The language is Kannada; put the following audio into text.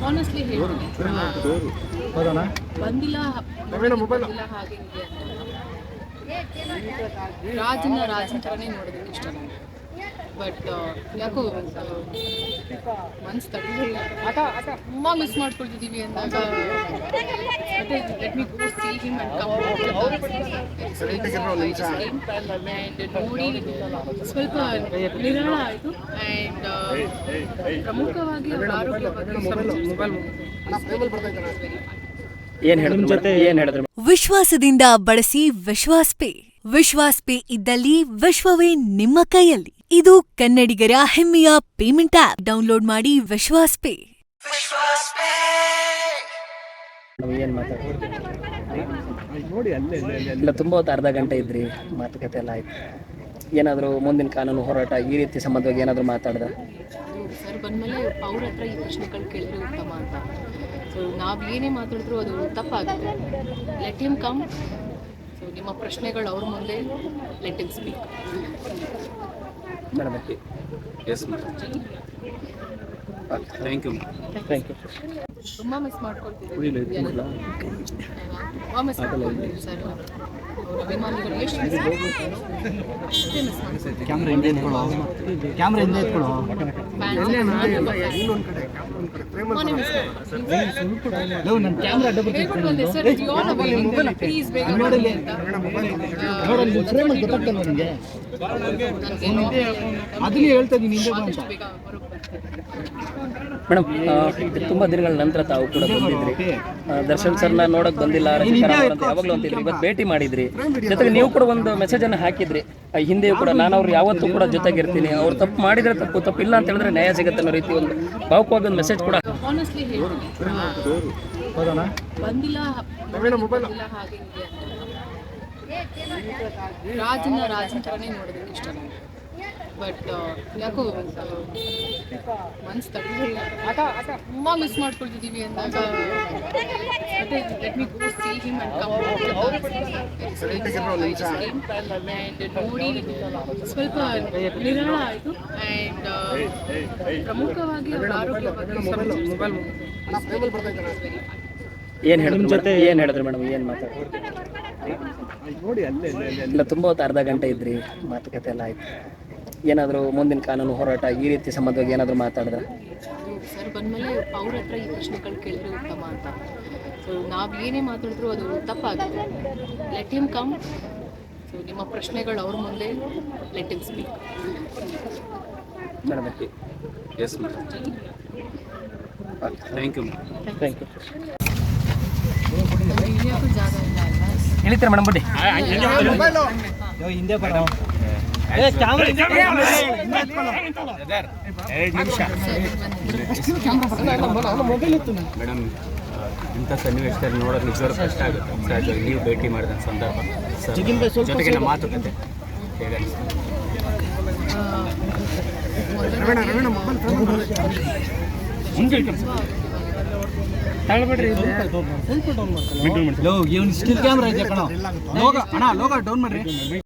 ಹಾನೆಸ್ಟ್ಲಿ ಹೇಳ್ತೀನಿ. ಬಂದಿಲ್ಲ ಬಂದಿಲ್ಲ ಹಾಗೆ. ರಾಜನ ರಾಜನ ಥರನೇ ನೋಡೋದಕ್ಕೆ ಇಷ್ಟ ನನಗೆ ಬಟ್ ಯಾಕೋ ಮನ್ಸ್ ತಡೆದಿಲ್ಲ ತುಂಬ ಮಿಸ್ ಮಾಡ್ಕೊಳ್ತಿದ್ದೀವಿ ಅಂದಾಗ ಮತ್ತೆ let me go see him and come and ನೋಡಿ ಸ್ವಲ್ಪ ನಿರಾಳ ಆಯಿತು. ಆ್ಯಂಡ್ ಪ್ರಮುಖವಾಗಿ ಅವರ ಆರೋಗ್ಯ ಬಗ್ಗೆ ಏನ್ ಹೇಳಿದ್ರು ಏನ್ ಹೇಳಿದ್ರು? ವಿಶ್ವಾಸದಿಂದ ಬಳಸಿ ವಿಶ್ವಾಸ್ ಪೇ. ವಿಶ್ವಾಸ್ ಪೇ ಇದ್ದಲ್ಲಿ ವಿಶ್ವವೇ ನಿಮ್ಮ ಕೈಯಲ್ಲಿ. ಇದು ಕನ್ನಡಿಗರ ಹೆಮ್ಮೆಯ ಪೇಮೆಂಟ್ ಆಪ್ ಡೌನ್ಲೋಡ್ ಮಾಡಿ ವಿಶ್ವಾಸ್ ಪೇ ಏನ್ ಮಾತಾಡ್ತೀವಿ? ಇಲ್ಲ ತುಂಬ ಹೊತ್ತು ಅರ್ಧ ಗಂಟೆ ಇದ್ರಿ ಮಾತುಕತೆ ಎಲ್ಲ ಆಯ್ತು. ಏನಾದರೂ ಮುಂದಿನ ಕಾನೂನು ಹೋರಾಟ ಈ ರೀತಿ ಸಂಬಂಧವಾಗಿ ಏನಾದರೂ ಮಾತಾಡ್ದ? ಸರ್ ಬಂದಮೇಲೆ ಅವ್ರ ಹತ್ರ ಈ ಪ್ರಶ್ನೆಗಳು ಕೇಳಿದ್ರೆ ಉತ್ತಮ ಅಂತ. ಸೊ ನಾವು ಏನೇ ಮಾತಾಡಿದ್ರು ಅದು ತಪ್ಪಾಗುತ್ತೆ. ಲೆಟ್ ಹಿಮ್ ಕಮ್ ಸೊ ನಿಮ್ಮ ಪ್ರಶ್ನೆಗಳು ಅವ್ರ ಮುಂದೆ let spe speak madam yes thank you thank you ತುಂಬ ಮಿಸ್ ಮಾಡ್ಕೊಳ್ತಿದ್ದೀವಿ ತುಂಬ ಮಿಸ್ ಮಾಡ್ಕೊಳ್ತೀವಿ ಸರ್ ಅವ್ರ ಅಭಿಮಾನಿಗಳು ಎಷ್ಟು ಮಿಸ್ ಅಷ್ಟೇ ಮಿಸ್ ಕ್ಯಾಮ್ರಾ ಹಿಂದೆ ಎತ್ಕೊಳ್ಳೋ? ಕ್ಯಾಮ್ರಾ ಹಿಂದೆ ಮೇಡಮ್ ತುಂಬಾ ದಿನಗಳ ನಂತರ ತಾವು ಕೂಡ ಬಂದಿದ್ರಿ. ದರ್ಶನ್ ಸರ್ನ ನೋಡಕ್ ಬಂದಿಲ್ಲ ಯಾವಾಗ್ಲೂ ಅಂತಿದ್ರಿ ಇವತ್ತು ಭೇಟಿ ಮಾಡಿದ್ರಿ. ಜೊತೆಗೆ ನೀವು ಕೂಡ ಒಂದು ಮೆಸೇಜ್ ಅನ್ನು ಹಾಕಿದ್ರಿ. ಆ, ಹಿಂದೆಯೂ ಕೂಡ ನಾನು ಅವ್ರು ಯಾವತ್ತೂ ಕೂಡ ಜೊತೆಗಿರ್ತೀನಿ. ಅವ್ರು ತಪ್ಪು ಮಾಡಿದ್ರೆ ತಪ್ಪು ತಪ್ಪಿಲ್ಲ ಅಂತ ಹೇಳಿದ್ರೆ ನ್ಯಾಯ ಸಿಗುತ್ತೆ ಅನ್ನೋ ರೀತಿ ಒಂದು ಭಾವಕವಾಗಿ ಒಂದು ಮೆಸೇಜ್ ಕೂಡ. ಬಂದಿಲ್ಲ ಬಂದಿಲ್ಲ ಹಾಗೆ. ರಾಜನ ರಾಜನ ಥರನೇ ನೋಡೋದಕ್ಕೆ ಇಷ್ಟ ನನಗೆ. ಬಟ್ ಯಾಕೋ ಮನ್ಸು ತಡೆದಿಲ್ಲ. ತುಂಬ ಮಿಸ್ ಮಾಡ್ಕೊಳ್ತಿದ್ದೀವಿ ಅಂದಾಗ let me go see him and come and ನೋಡಿ ಸ್ವಲ್ಪ ನಿರಾಳ ಆಯಿತು ಆ್ಯಂಡ್ ಪ್ರಮುಖವಾಗಿ ಅವರ ಆರೋಗ್ಯ ಬಗ್ಗೆ ಏನ್ ಜೊತೆ ಏನು ಹೇಳಿದ್ರು ಮೇಡಮ್? ಏನು ಮಾತಾಡ್ತೀರಿ ಇಲ್ಲ ತುಂಬ ಹೊತ್ತು ಅರ್ಧ ಗಂಟೆ ಇದ್ರಿ. ಮಾತುಕತೆ ಎಲ್ಲ ಆಯ್ತು. ಏನಾದರೂ ಮುಂದಿನ ಕಾನೂನು ಹೋರಾಟ ಈ ರೀತಿ ಸಂಬಂಧವಾಗಿ ಏನಾದರೂ ಮಾತಾಡ್ದ ಸರ್ ಬಂದಮೇಲೆ ಅವ್ರ ಹತ್ರ ಈ ಪ್ರಶ್ನೆಗಳು ಕೇಳಿದ್ರೆ ಉತ್ತಮ ಅಂತ. ಸೊ ನಾವು ಏನೇ ಮಾತಾಡಿದ್ರು ಅದು ತಪ್ಪಾಗುತ್ತೆ. ಲೆಟ್ ಹಿಮ್ ಕಮ್ ಸೊ ನಿಮ್ಮ ಪ್ರಶ್ನೆಗಳು ಅವ್ರ ಮುಂದೆ let him speak madam yes thank you thank you ಜಾಗ ಇಲ್ಲ ಮೇಡಮ್ ಬನ್ನಿ. ಯೋ, ಹಿಂದೆ ಮೇಡಮ್ ಇಂಥ ಸನ್ನಿವೇಶದಲ್ಲಿ ನೋಡೋದು ನಿಜವಾಗ್ಲೂ ಕಷ್ಟ ಆಗುತ್ತೆ. ಸಹಜವಾಗಿ ನೀವು ಭೇಟಿ ಮಾಡಿದ ಸಂದರ್ಭ. ಸರ್ ನಮ್ಮ ಮಾತುಕತೆ. ಹೇಗೆ ಲೋ ಇವ್ನು ಸ್ಟಿಲ್ ಕ್ಯಾಮ್ರಾ ಇದೆ ಕಣ. ಲೋಗ ಅಣ್ಣ ಲೋಗ ಡೌನ್ ಮಾಡ್ರಿ.